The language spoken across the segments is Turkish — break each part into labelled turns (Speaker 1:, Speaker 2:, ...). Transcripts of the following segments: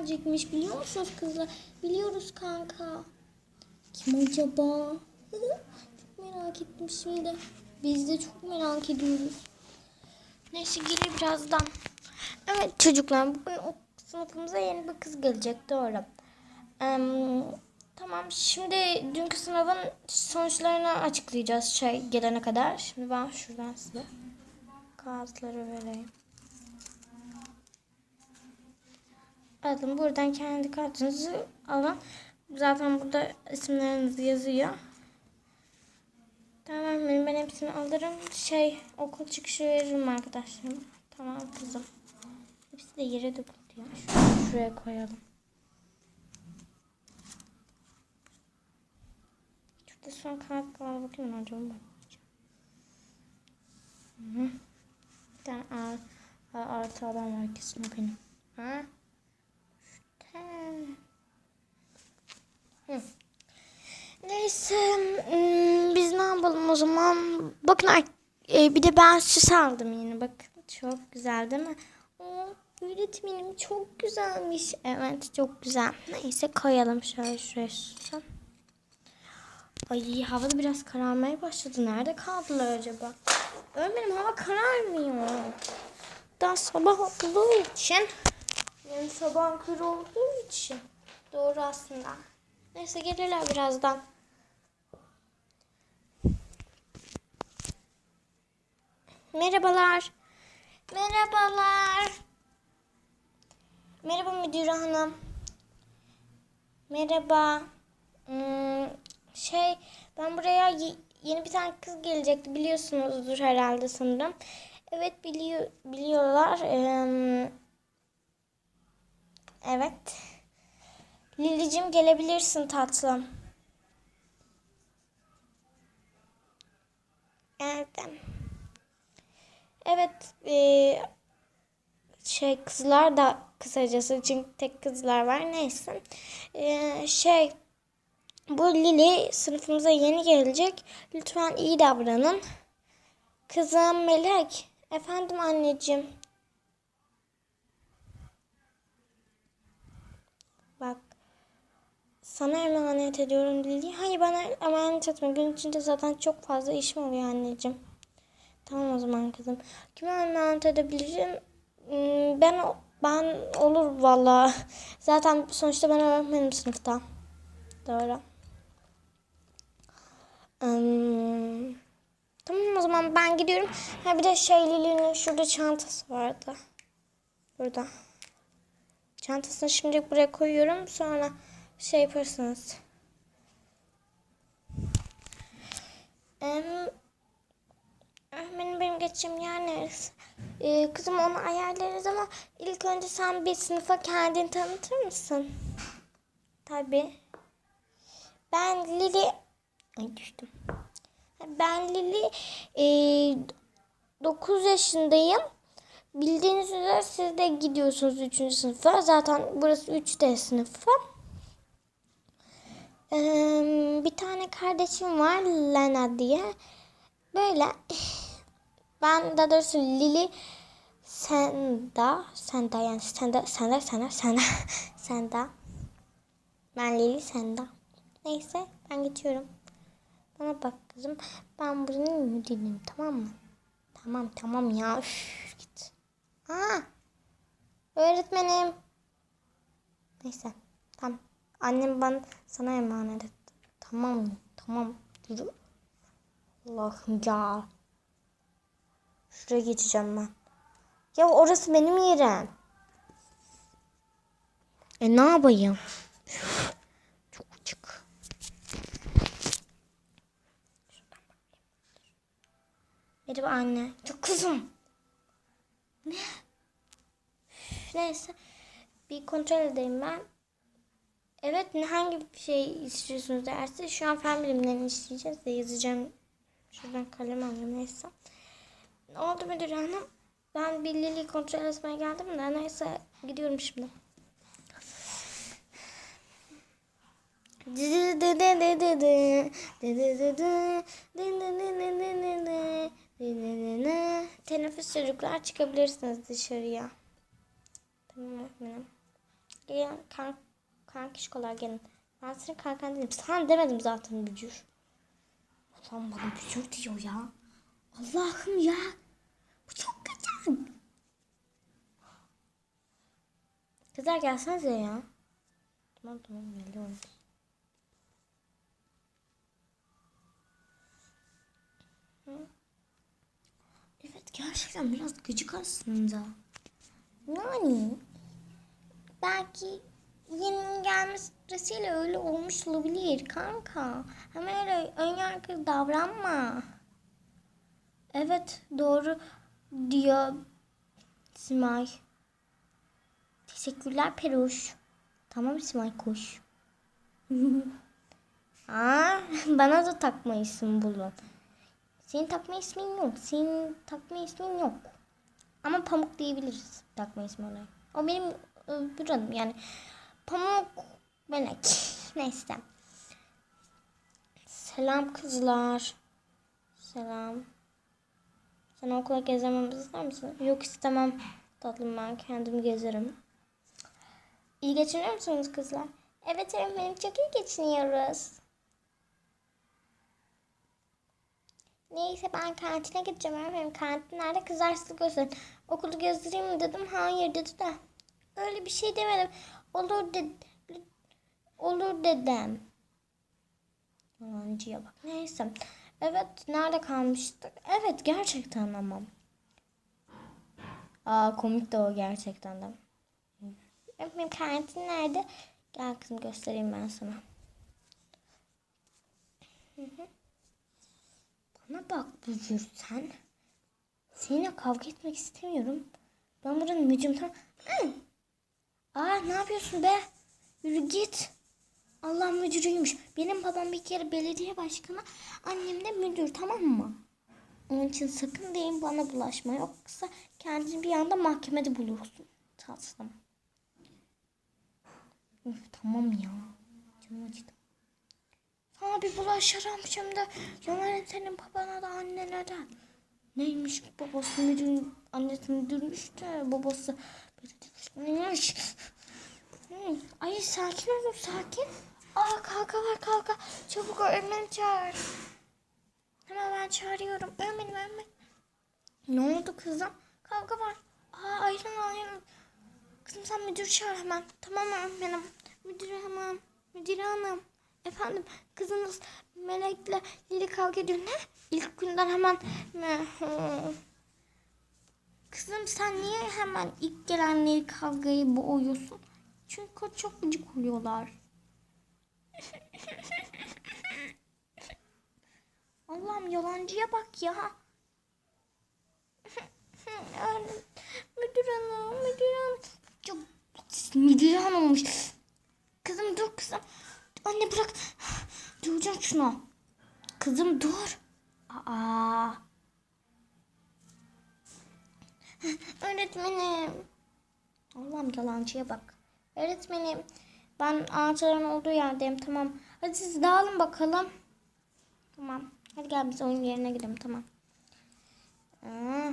Speaker 1: gelecekmiş biliyor musunuz kızlar? Biliyoruz kanka. Kim acaba? çok merak ettim şimdi. Biz de çok merak ediyoruz. Neyse gelir birazdan. Evet çocuklar bugün sınıfımıza yeni bir kız gelecek doğru. Em, tamam şimdi dünkü sınavın sonuçlarını açıklayacağız şey gelene kadar. Şimdi ben şuradan size kağıtları vereyim. Alın buradan kendi kartınızı alın. Zaten burada isimleriniz yazıyor. Tamam benim ben hepsini alırım. Şey okul çıkışı veririm arkadaşlarıma. Tamam kızım. Hepsi de yere döküldü ya. Şuraya, şuraya koyalım. Şurada son kağıt var. Bakayım ne acaba bakacağım. Bir tane artı adam var kesin benim. Ha? Neyse hmm, biz ne yapalım o zaman? Bakın e, bir de ben süs aldım yine bakın. Çok güzel değil mi? Oo, öğretmenim çok güzelmiş. Evet çok güzel. Neyse koyalım şöyle şuraya süsü. Ay hava da biraz kararmaya başladı. Nerede kaldılar acaba? Öğretmenim hava kararmıyor. Daha sabah olduğu için. Yani sabah kır olduğu için. Doğru aslında. Neyse gelirler birazdan. Merhabalar. Merhabalar. Merhaba müdür hanım. Merhaba. Hmm, şey ben buraya ye- yeni bir tane kız gelecekti biliyorsunuzdur herhalde sanırım. Evet biliyor biliyorlar. Eee, evet. Lilicim gelebilirsin tatlım. Evet. Evet. eee, şey kızlar da kısacası çünkü tek kızlar var neyse. Eee, şey bu Lili sınıfımıza yeni gelecek. Lütfen iyi davranın. Kızım Melek. Efendim anneciğim. Bak sana emanet ediyorum Lili. Hayır bana emanet etme. Gün içinde zaten çok fazla işim oluyor anneciğim. Tamam o zaman kızım. Kime emanet edebilirim? Hmm, Ben ben olur valla. Zaten sonuçta ben öğretmenim sınıfta. Doğru. Hmm, tamam o zaman ben gidiyorum. Ha bir de şey Lili'nin şurada çantası vardı. Burada. Çantasını şimdi buraya koyuyorum. Sonra şey yaparsınız. Em, benim benim geçeceğim yer neresi? Ee, kızım onu ayarlarız ama ilk önce sen bir sınıfa kendini tanıtır mısın? Tabii. Ben Lili... Ay düştüm. Ben Lili e, 9 yaşındayım. Bildiğiniz üzere siz de gidiyorsunuz 3. sınıfa. Zaten burası 3D sınıfı. Bir tane kardeşim var Lena diye. Böyle ben daha doğrusu Lili Senda Senda yani Senda Senda Senda Senda Senda. Ben Lili Senda. Neyse ben geçiyorum. Bana bak kızım ben buranın müdürüyüm tamam mı? Tamam tamam ya Üf, git. Ha öğretmenim. Neyse tamam annem bana sana emanet etti tamam tamam dur Allah'ım ya Şuraya geçeceğim ben. Ya orası benim yerim. E ne yapayım? Çok açık. Merhaba anne. Çok kızım. Ne? Neyse. Bir kontrol edeyim ben. Evet hangi şey istiyorsunuz derse şu an fen bilimlerini işleyeceğiz de yazacağım. Şuradan kalem alayım neyse. Ne oldu müdür hanım? Ben bir Lili kontrol etmeye geldim de neyse gidiyorum şimdi. Teneffüs çocuklar çıkabilirsiniz dışarıya. Tamam öğretmenim. Gelin kan, kankişkolar gelin. Ben senin kankan değilim. Sana demedim zaten bücür. Ulan bana bücür diyor ya. Allah'ım ya. Bu çok kötü. Kızlar gelsenize ya. Tamam tamam geliyorum. Evet gerçekten biraz gıcık aslında. Yani belki yeni gelme sırasıyla öyle olmuş olabilir kanka. Hemen öyle önyargılı davranma. Evet doğru diyor Simay. Teşekkürler Peruş. Tamam Simay koş. Aa, bana da takma isim bulun. Senin takma ismin yok. Senin takma ismin yok. Ama Pamuk diyebiliriz takma ismi olarak. O benim öbür adım yani. Pamuk Melek. Neyse. Selam kızlar. Selam. Sen okula gezememizi ister misin? Yok istemem. Tatlım ben kendim gezerim. İyi geçiniyor musunuz kızlar? Evet öğretmenim çok iyi geçiniyoruz. Neyse ben kantine gideceğim öğretmenim. Kantin nerede kızlar sizi gösterin. Okulu gezdireyim mi dedim. Hayır dedi de. Öyle bir şey demedim. Olur dedi. Olur dedim. Yalancıya bak. Neyse. Evet nerede kalmıştık? Evet gerçekten ama. Aa komik de o gerçekten de. Benim kantin nerede? Gel kızım göstereyim ben sana. Bana bak Bücür sen. Seninle kavga etmek istemiyorum. Ben buranın. Hı. Aa ne yapıyorsun be? Yürü git. Allah müdürüymüş. Benim babam bir kere belediye başkanı, annem de müdür tamam mı? Onun için sakın deyin bana bulaşma. Yoksa kendini bir anda mahkemede bulursun. Tatlım. Üf, tamam ya. Canım acıdı. Sana bir bulaşırım şimdi. Yanarım senin babana da annene de. Neymiş babası müdür, annesi müdürmüş de babası belediye Ay sakin olun sakin. Aa kavga var kavga. Çabuk öğretmeni çağır. Hemen ben çağırıyorum. Öğretmenim öğretmenim. Ne oldu kızım? Kavga var. Aa ayrılın ayrılın. Kızım sen müdür çağır hemen. Tamam öğretmenim. Müdürü hemen. Müdür hanım. Efendim kızınız Melek'le Lili kavga ediyor. Ne? İlk günden hemen. Kızım sen niye hemen ilk gelenleri kavgayı boğuyorsun? Çünkü çok gıcık oluyorlar. Allah'ım yalancıya bak ya. Müdür hanım, müdür hanım. Çok müdür hanımmış. Kızım dur kızım. Anne bırak. Duracağım şunu. Kızım dur. Aa. Öğretmenim. Allah'ım yalancıya bak. Öğretmenim ben ağaçların olduğu yerdeyim tamam. Hadi siz dağılın bakalım. Tamam. Hadi gel biz oyun yerine gidelim tamam. Aa,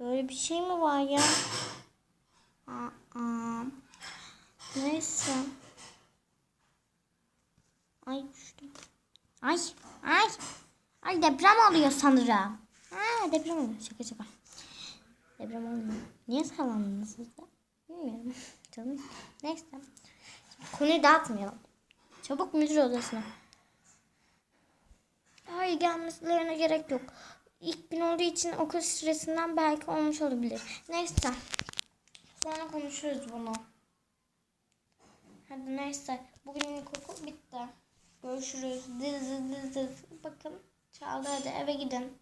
Speaker 1: böyle bir şey mi var ya? Aa, neyse. Ay düştüm. Ay ay. Ay deprem oluyor sanırım. Ha deprem oluyor. Şaka şaka. Deprem olmuyor. Niye sallandınız siz de? Bilmiyorum. Canım. Neyse. Konuyu dağıtmayalım. Çabuk müdür odasına. Hayır gelmelerine gerek yok. İlk gün olduğu için okul stresinden belki olmuş olabilir. Neyse. Sonra konuşuruz bunu. Hadi neyse. Bugün okul bitti. Görüşürüz. Dız dız dız. Bakın çaldı hadi eve gidin.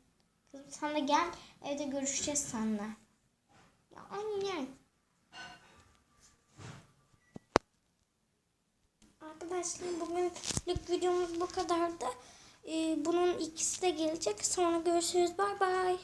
Speaker 1: Kızım sen de gel. Evde görüşeceğiz seninle. Ya anne. Arkadaşlar bugünlük videomuz bu kadardı. Ee, bunun ikisi de gelecek. Sonra görüşürüz. Bay bay.